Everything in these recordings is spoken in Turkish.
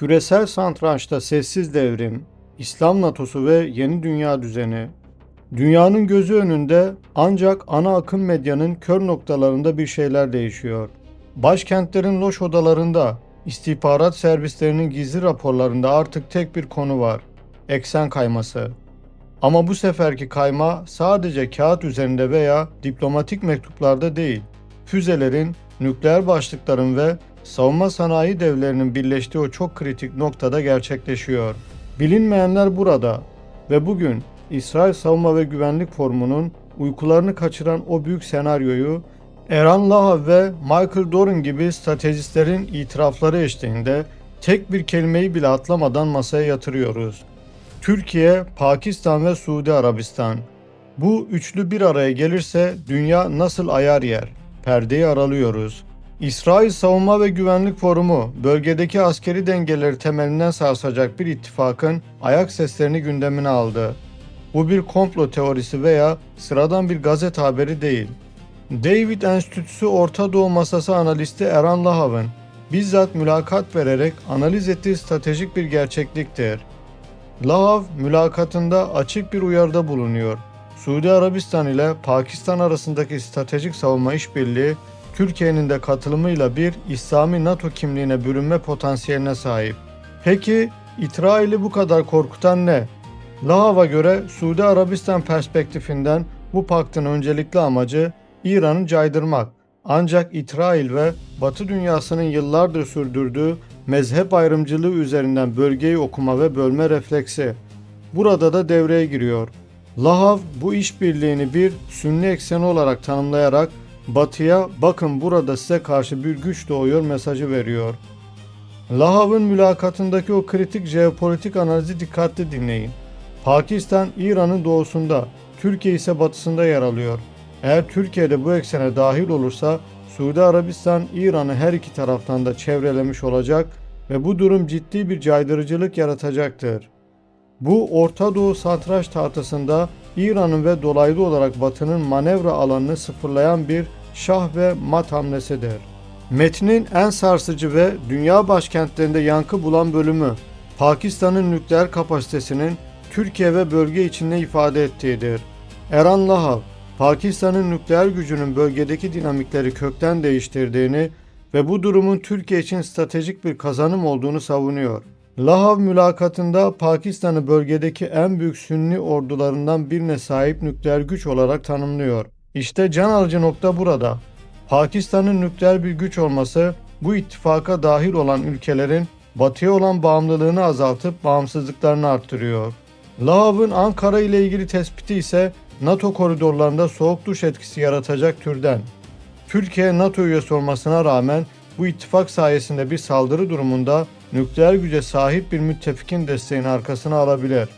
Küresel satrançta sessiz devrim, İslam NATO'su ve yeni dünya düzeni. Dünyanın gözü önünde ancak ana akım medyanın kör noktalarında bir şeyler değişiyor. Başkentlerin loş odalarında, istihbarat servislerinin gizli raporlarında artık tek bir konu var. Eksen kayması. Ama bu seferki kayma sadece kağıt üzerinde veya diplomatik mektuplarda değil, füzelerin, nükleer başlıkların ve savunma sanayi devlerinin birleştiği o çok kritik noktada gerçekleşiyor. Bilinmeyenler burada ve bugün İsrail Savunma ve Güvenlik Forumu'nun uykularını kaçıran o büyük senaryoyu Eran Lahav ve Michael Doran gibi stratejistlerin itirafları eşliğinde tek bir kelimeyi bile atlamadan masaya yatırıyoruz. Türkiye, Pakistan ve Suudi Arabistan. Bu üçlü bir araya gelirse dünya nasıl ayar yer? Perdeyi aralıyoruz. İsrail Savunma ve Güvenlik Forumu bölgedeki askeri dengeleri temelinden sarsacak bir ittifakın ayak seslerini gündemine aldı. Bu bir komplo teorisi veya sıradan bir gazete haberi değil. David Enstitüsü Orta Doğu Masası analisti Eran Lahav'ın bizzat mülakat vererek analiz ettiği stratejik bir gerçekliktir. Lahav mülakatında açık bir uyarıda bulunuyor. Suudi Arabistan ile Pakistan arasındaki stratejik savunma işbirliği Türkiye'nin de katılımıyla bir İslami NATO kimliğine bürünme potansiyeline sahip. Peki İsrail'i bu kadar korkutan ne? Lahav'a göre Suudi Arabistan perspektifinden bu paktın öncelikli amacı İran'ı caydırmak. Ancak İsrail ve Batı dünyasının yıllardır sürdürdüğü mezhep ayrımcılığı üzerinden bölgeyi okuma ve bölme refleksi burada da devreye giriyor. Lahav bu işbirliğini bir sünni ekseni olarak tanımlayarak Batı'ya bakın burada size karşı bir güç doğuyor mesajı veriyor. Lahav'ın mülakatındaki o kritik jeopolitik analizi dikkatli dinleyin. Pakistan İran'ın doğusunda, Türkiye ise batısında yer alıyor. Eğer Türkiye de bu eksene dahil olursa Suudi Arabistan İran'ı her iki taraftan da çevrelemiş olacak ve bu durum ciddi bir caydırıcılık yaratacaktır. Bu Orta Doğu satranç tahtasında İran'ın ve dolaylı olarak Batı'nın manevra alanını sıfırlayan bir şah ve mat hamlesidir. Metnin en sarsıcı ve dünya başkentlerinde yankı bulan bölümü Pakistan'ın nükleer kapasitesinin Türkiye ve bölge içinde ifade ettiğidir. Eran Lahav, Pakistan'ın nükleer gücünün bölgedeki dinamikleri kökten değiştirdiğini ve bu durumun Türkiye için stratejik bir kazanım olduğunu savunuyor. Lahav mülakatında Pakistan'ı bölgedeki en büyük Sünni ordularından birine sahip nükleer güç olarak tanımlıyor. İşte can alıcı nokta burada. Pakistan'ın nükleer bir güç olması bu ittifaka dahil olan ülkelerin batıya olan bağımlılığını azaltıp bağımsızlıklarını arttırıyor. Lahav'ın Ankara ile ilgili tespiti ise NATO koridorlarında soğuk duş etkisi yaratacak türden. Türkiye NATO üyesi olmasına rağmen bu ittifak sayesinde bir saldırı durumunda nükleer güce sahip bir müttefikin desteğini arkasına alabilir.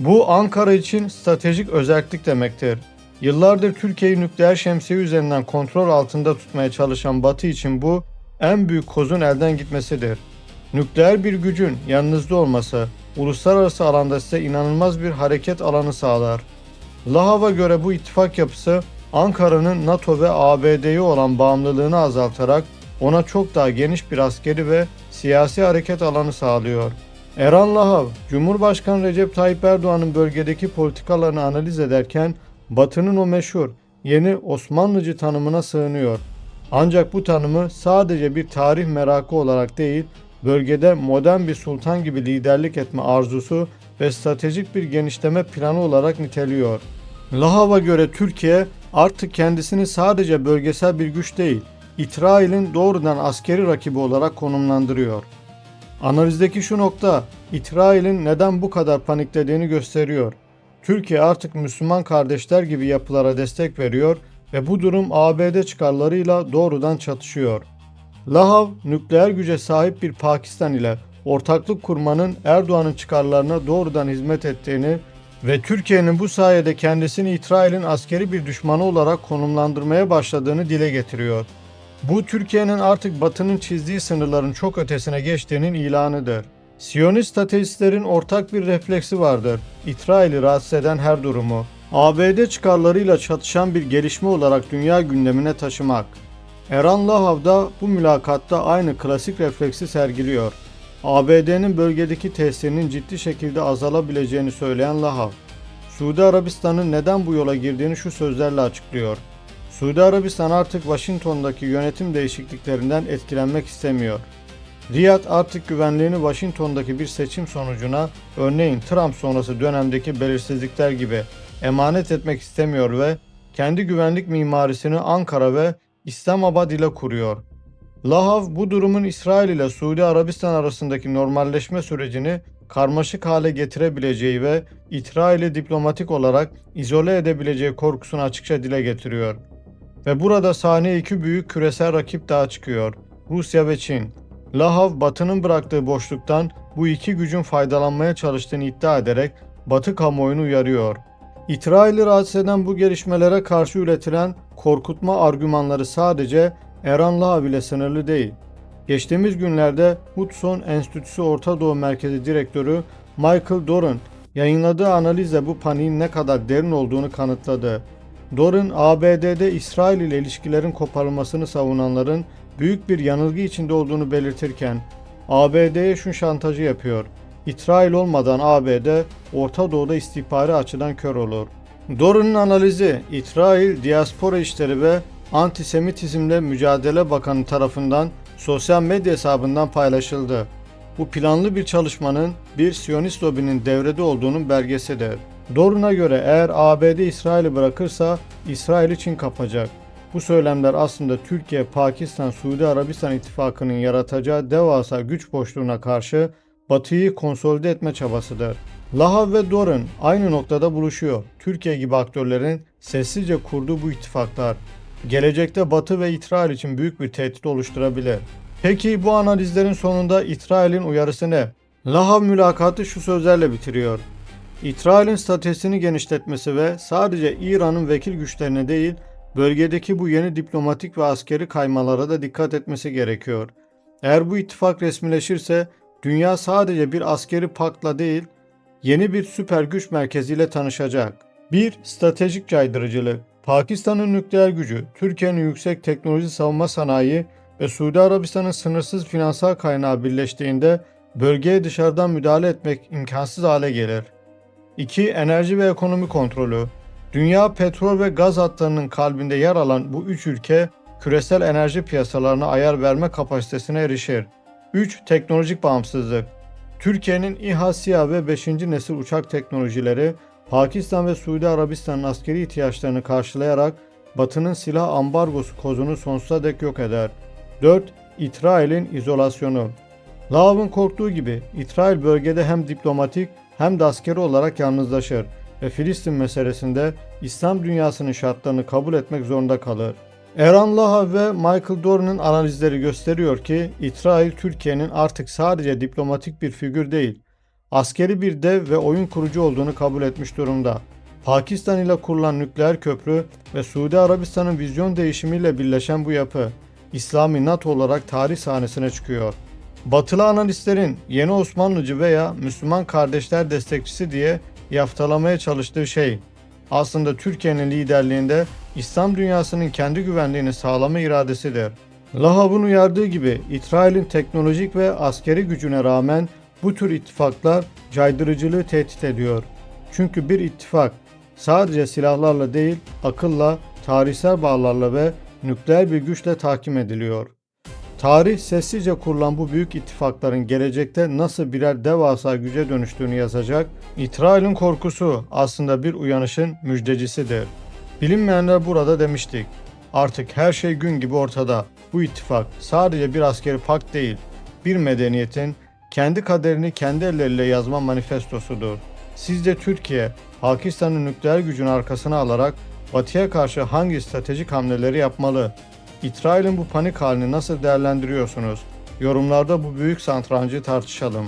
Bu Ankara için stratejik özellik demektir. Yıllardır Türkiye'yi nükleer şemsiye üzerinden kontrol altında tutmaya çalışan Batı için bu en büyük kozun elden gitmesidir. Nükleer bir gücün yanınızda olması uluslararası alanda size inanılmaz bir hareket alanı sağlar. Lahav'a göre bu ittifak yapısı Ankara'nın NATO ve ABD'ye olan bağımlılığını azaltarak ona çok daha geniş bir askeri ve siyasi hareket alanı sağlıyor. Eran Lahav, Cumhurbaşkanı Recep Tayyip Erdoğan'ın bölgedeki politikalarını analiz ederken Batı'nın o meşhur yeni Osmanlıcı tanımına sığınıyor. Ancak bu tanımı sadece bir tarih merakı olarak değil, bölgede modern bir sultan gibi liderlik etme arzusu ve stratejik bir genişleme planı olarak niteliyor. Lahav'a göre Türkiye artık kendisini sadece bölgesel bir güç değil, İsrail'in doğrudan askeri rakibi olarak konumlandırıyor. Analizdeki şu nokta, İsrail'in neden bu kadar paniklediğini gösteriyor. Türkiye artık Müslüman kardeşler gibi yapılara destek veriyor ve bu durum ABD çıkarlarıyla doğrudan çatışıyor. Lahav, nükleer güce sahip bir Pakistan ile ortaklık kurmanın Erdoğan'ın çıkarlarına doğrudan hizmet ettiğini ve Türkiye'nin bu sayede kendisini İsrail'in askeri bir düşmanı olarak konumlandırmaya başladığını dile getiriyor. Bu Türkiye'nin artık Batı'nın çizdiği sınırların çok ötesine geçtiğinin ilanıdır. Siyonist stratejistlerin ortak bir refleksi vardır. İsrail'i rahatsız eden her durumu, ABD çıkarlarıyla çatışan bir gelişme olarak dünya gündemine taşımak. Eran Lahav da bu mülakatta aynı klasik refleksi sergiliyor. ABD'nin bölgedeki tesirinin ciddi şekilde azalabileceğini söyleyen Lahav, Suudi Arabistan'ın neden bu yola girdiğini şu sözlerle açıklıyor. Suudi Arabistan artık Washington'daki yönetim değişikliklerinden etkilenmek istemiyor. Riyad artık güvenliğini Washington'daki bir seçim sonucuna, örneğin Trump sonrası dönemdeki belirsizlikler gibi emanet etmek istemiyor ve kendi güvenlik mimarisini Ankara ve İslamabad ile kuruyor. Lahav bu durumun İsrail ile Suudi Arabistan arasındaki normalleşme sürecini karmaşık hale getirebileceği ve İsrail'i diplomatik olarak izole edebileceği korkusunu açıkça dile getiriyor. Ve burada sahneye iki büyük küresel rakip daha çıkıyor. Rusya ve Çin. Lahav Batı'nın bıraktığı boşluktan bu iki gücün faydalanmaya çalıştığını iddia ederek Batı kamuoyunu uyarıyor. İsrail'i rahatsız eden bu gelişmelere karşı üretilen korkutma argümanları sadece Eran Lahav ile sınırlı değil. Geçtiğimiz günlerde Hudson Enstitüsü Orta Doğu Merkezi Direktörü Michael Doran yayınladığı analizle bu paniğin ne kadar derin olduğunu kanıtladı. Doran, ABD'de İsrail ile ilişkilerin koparılmasını savunanların büyük bir yanılgı içinde olduğunu belirtirken ABD'ye şu şantajı yapıyor. İsrail olmadan ABD Orta Doğu'da istihbari açıdan kör olur. Doran'ın analizi İsrail Diaspora İşleri ve Antisemitizmle Mücadele Bakanı tarafından sosyal medya hesabından paylaşıldı. Bu planlı bir çalışmanın bir Siyonist lobinin devrede olduğunun belgesidir. Dorun'a göre eğer ABD İsrail'i bırakırsa İsrail için kapacak. Bu söylemler aslında Türkiye, Pakistan, Suudi Arabistan ittifakının yaratacağı devasa güç boşluğuna karşı Batı'yı konsolide etme çabasıdır. Lahav ve Doran aynı noktada buluşuyor. Türkiye gibi aktörlerin sessizce kurduğu bu ittifaklar gelecekte Batı ve İsrail için büyük bir tehdit oluşturabilir. Peki bu analizlerin sonunda İsrail'in uyarısı ne? Lahav mülakatı şu sözlerle bitiriyor. İsrail'in statüsünü genişletmesi ve sadece İran'ın vekil güçlerine değil, bölgedeki bu yeni diplomatik ve askeri kaymalara da dikkat etmesi gerekiyor. Eğer bu ittifak resmileşirse, dünya sadece bir askeri paktla değil, yeni bir süper güç merkeziyle tanışacak. 1. Stratejik caydırıcılık Pakistan'ın nükleer gücü, Türkiye'nin yüksek teknoloji savunma sanayi ve Suudi Arabistan'ın sınırsız finansal kaynağı birleştiğinde bölgeye dışarıdan müdahale etmek imkansız hale gelir. 2. Enerji ve ekonomi kontrolü. Dünya petrol ve gaz hatlarının kalbinde yer alan bu üç ülke küresel enerji piyasalarına ayar verme kapasitesine erişir. 3. Teknolojik bağımsızlık. Türkiye'nin İHA, SİHA ve 5. nesil uçak teknolojileri Pakistan ve Suudi Arabistan'ın askeri ihtiyaçlarını karşılayarak Batı'nın silah ambargosu kozunu sonsuza dek yok eder. 4. İsrail'in izolasyonu. Lahav'ın korktuğu gibi İsrail bölgede hem diplomatik hem de askeri olarak yalnızlaşır ve Filistin meselesinde İslam dünyasının şartlarını kabul etmek zorunda kalır. Eran Lahav ve Michael Dorn'un analizleri gösteriyor ki İsrail Türkiye'nin artık sadece diplomatik bir figür değil, askeri bir dev ve oyun kurucu olduğunu kabul etmiş durumda. Pakistan ile kurulan nükleer köprü ve Suudi Arabistan'ın vizyon değişimiyle birleşen bu yapı, İslami NATO olarak tarih sahnesine çıkıyor. Batılı analistlerin yeni Osmanlıcı veya Müslüman kardeşler destekçisi diye yaftalamaya çalıştığı şey, aslında Türkiye'nin liderliğinde İslam dünyasının kendi güvenliğini sağlama iradesidir. Lahab'ın uyardığı gibi İsrail'in teknolojik ve askeri gücüne rağmen bu tür ittifaklar caydırıcılığı tehdit ediyor. Çünkü bir ittifak sadece silahlarla değil, akılla, tarihsel bağlarla ve nükleer bir güçle tahkim ediliyor. Tarih sessizce kurulan bu büyük ittifakların gelecekte nasıl birer devasa güce dönüştüğünü yazacak, İsrail'in korkusu aslında bir uyanışın müjdecisidir. Bilinmeyenler burada demiştik. Artık her şey gün gibi ortada. Bu ittifak sadece bir askeri pakt değil, bir medeniyetin kendi kaderini kendi elleriyle yazma manifestosudur. Sizce Türkiye, Pakistan'ın nükleer gücünü arkasına alarak Batı'ya karşı hangi stratejik hamleleri yapmalı? İsrail'in bu panik halini nasıl değerlendiriyorsunuz? Yorumlarda bu büyük santrancı tartışalım.